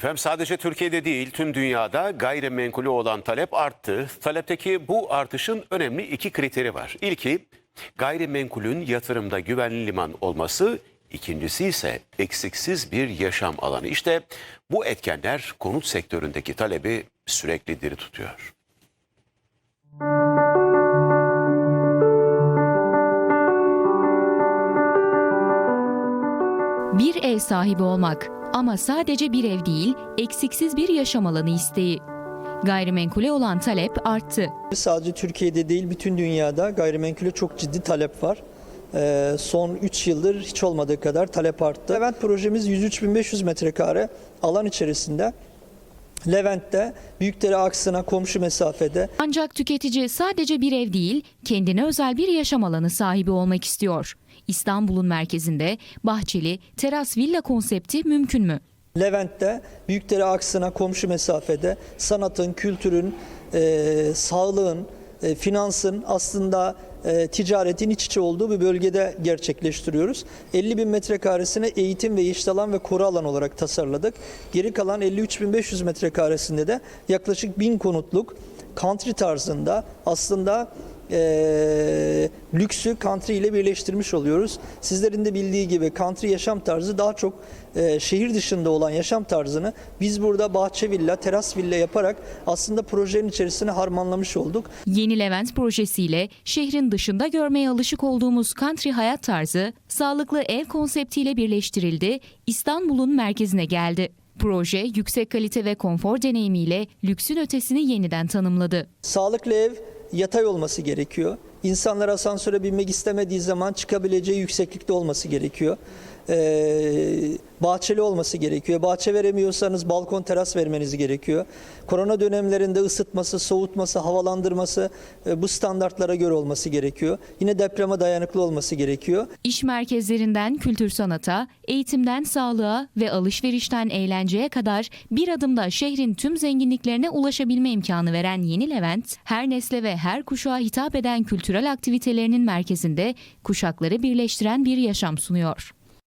Efendim sadece Türkiye'de değil tüm dünyada gayrimenkulü olan talep arttı. Talepteki bu artışın önemli iki kriteri var. İlki gayrimenkulün yatırımda güvenli liman olması, ikincisi ise eksiksiz bir yaşam alanı. İşte bu etkenler konut sektöründeki talebi sürekli diri tutuyor. Bir ev sahibi olmak ama sadece bir ev değil, eksiksiz bir yaşam alanı isteği. Gayrimenkule olan talep arttı. Sadece Türkiye'de değil bütün dünyada gayrimenkule çok ciddi talep var. Ee, son 3 yıldır hiç olmadığı kadar talep arttı. Levent projemiz 103.500 metrekare alan içerisinde. Levent'te Büyükdere aksına komşu mesafede Ancak tüketici sadece bir ev değil, kendine özel bir yaşam alanı sahibi olmak istiyor. İstanbul'un merkezinde bahçeli, teras villa konsepti mümkün mü? Levent'te Büyükdere aksına komşu mesafede sanatın, kültürün, e, sağlığın, e, finansın aslında e, ticaretin iç içe olduğu bir bölgede gerçekleştiriyoruz. 50 bin metrekaresine eğitim ve yeşil alan ve koru alan olarak tasarladık. Geri kalan 53.500 metrekaresinde de yaklaşık 1000 konutluk country tarzında aslında e, lüksü country ile birleştirmiş oluyoruz. Sizlerin de bildiği gibi country yaşam tarzı daha çok e, şehir dışında olan yaşam tarzını biz burada bahçe villa, teras villa yaparak aslında projenin içerisine harmanlamış olduk. Yeni Levent projesiyle şehrin dışında görmeye alışık olduğumuz country hayat tarzı sağlıklı ev konseptiyle birleştirildi, İstanbul'un merkezine geldi. Proje yüksek kalite ve konfor deneyimiyle lüksün ötesini yeniden tanımladı. Sağlıklı ev yatay olması gerekiyor. İnsanlar asansöre binmek istemediği zaman çıkabileceği yükseklikte olması gerekiyor. Ee, bahçeli olması gerekiyor. Bahçe veremiyorsanız balkon teras vermeniz gerekiyor. Korona dönemlerinde ısıtması, soğutması, havalandırması e, bu standartlara göre olması gerekiyor. Yine depreme dayanıklı olması gerekiyor. İş merkezlerinden kültür sanata, eğitimden sağlığa ve alışverişten eğlenceye kadar bir adımda şehrin tüm zenginliklerine ulaşabilme imkanı veren Yeni Levent, her nesle ve her kuşağa hitap eden kültürel aktivitelerinin merkezinde kuşakları birleştiren bir yaşam sunuyor.